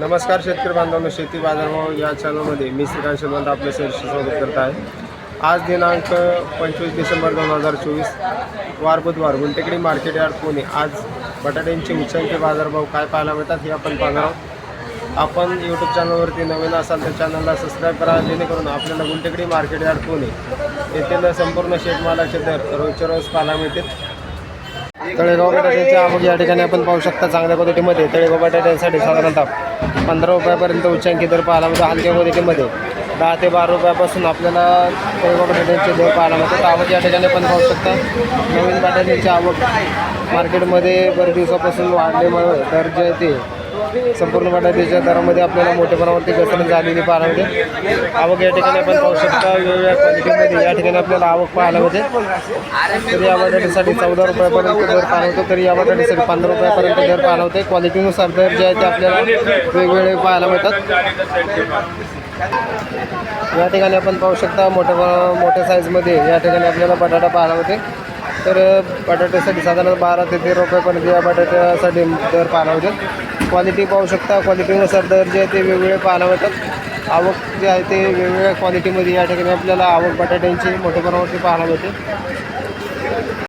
नमस्कार शेतकरी बांधवांनो शेती बाजारभाव या चॅनलमध्ये मी श्रीकांत श्रीमंत आपल्या सहर्ष स्वागत करत आहे. आज दिनांक पंचवीस डिसेंबर दोन हजार चोवीस वार बुधवार गुंटेकडी मार्केट यार्ड पुणे. आज बटाट्यांचे उच्चांकी बाजारभाव काय पाहायला मिळतात हे आपण पाहणार आहोत. आपण यूट्यूब चॅनलवरती नवीन असाल तर चॅनलला सबस्क्राईब करा जेणेकरून आपल्याला गुंटेकडी मार्केट यार्ड पुणे येथील संपूर्ण शेतमालाचे दर रोजच्या रोज पाहायला मिळतील. तळेगाव बटाट्याची आवक या ठिकाणी आपण पाहू शकता चांगल्या क्वालिटीमध्ये तळेगाव बटाट्यांसाठी साधारणतः पंधरा रुपयापर्यंत उच्चांकी दर पाहायला मिळतो. हलक्या क्वालिटीमध्ये दहा ते बारा रुपयापासून आपल्याला तळेगाव बटाट्यांचे दर पाहायला मिळतात. आवक या ठिकाणी पण पाहू शकता नवीन बटाट्याची आवक मार्केटमध्ये बरेच दिवसापासून वाढल्यामुळे दर जे आहे ते संपूर्ण बटाट्याच्या दरामध्ये आपल्याला मोठ्या प्रमाणावरती घसरण झालेली पाहायला मिळते. आवक या ठिकाणी आपण पाहू शकता वेगवेगळ्या क्वालिटीमध्ये या ठिकाणी आपल्याला आवक पाहायला मिळते. तरी या बटाट्यासाठी चौदा रुपयापर्यंत दर पाहायला होतो तरी या बटाट्यासाठी पंधरा रुपयापर्यंत दर पाहायला होते क्वालिटीनुसार दर जे आहे ते आपल्याला वेगवेगळे पाहायला मिळतात. या ठिकाणी आपण पाहू शकता मोठ्या मोठ्या साईजमध्ये या ठिकाणी आपल्याला बटाटा पाहायला होते तर बटाट्यासाठी साधारण बारा ते तेरा रुपयापर्यंत या बटाट्यासाठी दर पाहायला होतात क्वालिटी पाहू शकता. क्वालिटीनुसार दर जे आहे ते वेगवेगळे पाहायला मिळतात आवक जे आहे ते वेगवेगळ्या क्वालिटीमध्ये या ठिकाणी आपल्याला आवक बटाट्यांची मोठ्या प्रमाणावरती पाहायला मिळते.